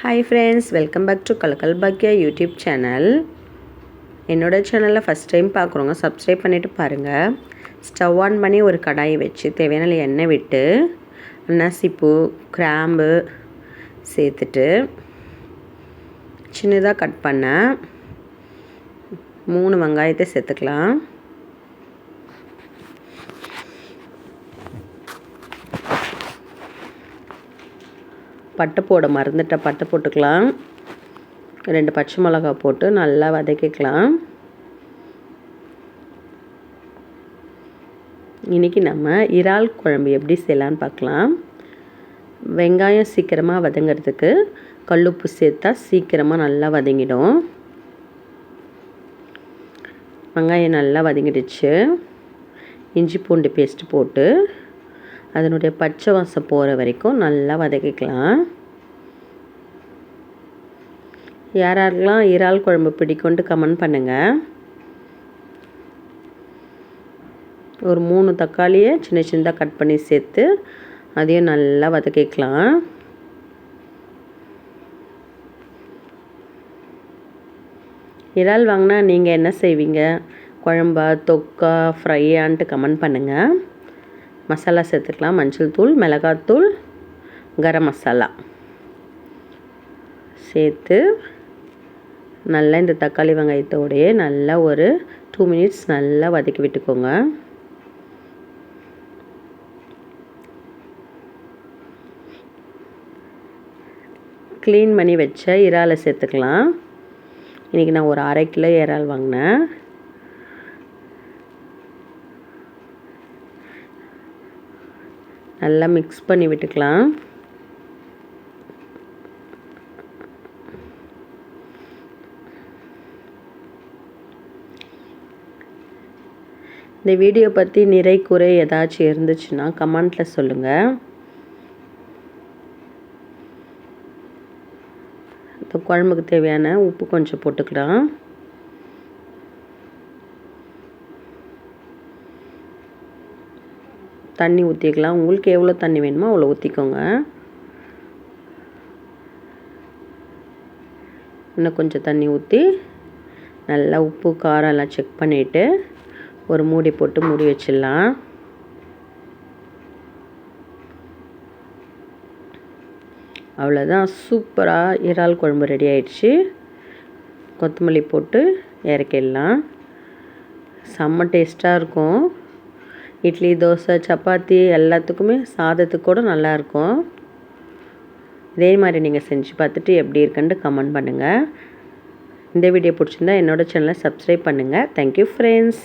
Hi friends welcome back to Kalakkal Bakkiya YouTube channel என்னோடய சேனலில் first time பார்க்குறவங்க subscribe பண்ணிவிட்டு பாருங்கள் ஸ்டவ் ஆன் பண்ணி ஒரு கடாயை வச்சு தேவையான எண்ணெய் விட்டு நசிப்பு கிராம்பு சேர்த்துட்டு சின்னதாக கட் பண்ண மூணு வெங்காயத்தை சேர்த்துக்கலாம். பட்டை போட மறந்துட்ட பட்டை போட்டுக்கலாம். ரெண்டு பச்சை மிளகா போட்டு நல்லா வதக்கிக்கலாம். இன்றைக்கி நம்ம இறால் குழம்பு எப்படி செய்யலான்னு பார்க்கலாம். வெங்காயம் சீக்கிரமாக வதங்கிறதுக்கு கல்லுப்பு சேர்த்தா சீக்கிரமாக நல்லா வதங்கிடும். வெங்காயம் நல்லா வதங்கிடுச்சு. இஞ்சி பூண்டு பேஸ்ட்டு போட்டு அதனுடைய பச்சை வாசம் போகிற வரைக்கும் நல்லா வதக்கிக்கலாம். யாரெல்லாம் இறால் குழம்பு பிடிக்கும்ட்டு கமெண்ட் பண்ணுங்கள் ஒரு மூணு தக்காளியை சின்ன சின்னதாக கட் பண்ணி சேர்த்து அதையும் நல்லா வதக்கிக்கலாம். இறால் வாங்கினா நீங்கள் என்ன செய்வீங்க? குழம்பா தொக்கா ஃப்ரையான்ட்டு கமெண்ட் பண்ணுங்கள் மசாலா சேர்த்துக்கலாம். மஞ்சள் தூள் மிளகாத்தூள் கரம் மசாலா. சேர்த்து நல்லா இந்த தக்காளி வெங்காயத்தோடையே நல்லா ஒரு டூ மினிட்ஸ் நல்லா வதக்கி விட்டுக்கோங்க. க்ளீன் பண்ணி வச்ச இறாலை சேர்த்துக்கலாம். இன்றைக்கி நான் ஒரு அரை கிலோ இறால் வாங்கினேன். நல்லா மிக்ஸ் பண்ணி விட்டுக்கலாம். இந்த வீடியோ பற்றி நிறை குறை ஏதாச்சும் இருந்துச்சுன்னா கமெண்ட்டில் சொல்லுங்கள் இப்போ குழம்புக்கு தேவையான உப்பு கொஞ்சம் போட்டுக்கலாம். தண்ணி ஊற்றிக்கலாம் உங்களுக்கு எவ்வளோ தண்ணி வேணுமோ அவ்வளோ ஊற்றிக்கோங்க இன்னும் கொஞ்சம் தண்ணி ஊற்றி நல்லா உப்பு காரம் எல்லாம் செக் பண்ணிவிட்டு ஒரு மூடி போட்டு மூடி வச்சிடலாம். அவ்வளோதான் சூப்பராக இறால் குழம்பு ரெடி ஆயிடுச்சு. கொத்தமல்லி போட்டு இறக்கிடலாம். செம்ம டேஸ்ட்டாக இருக்கும். இட்லி தோசை சப்பாத்தி எல்லாத்துக்குமே சாதத்துக்கு கூட நல்லாயிருக்கும். இதே மாதிரி நீங்கள் செஞ்சு பார்த்துட்டு எப்படி இருக்குன்ட்டு கமெண்ட் பண்ணுங்கள் இந்த வீடியோ பிடிச்சிருந்தா என்னோடய சேனலை சப்ஸ்கிரைப் பண்ணுங்கள் தேங்க்யூ ஃப்ரெண்ட்ஸ்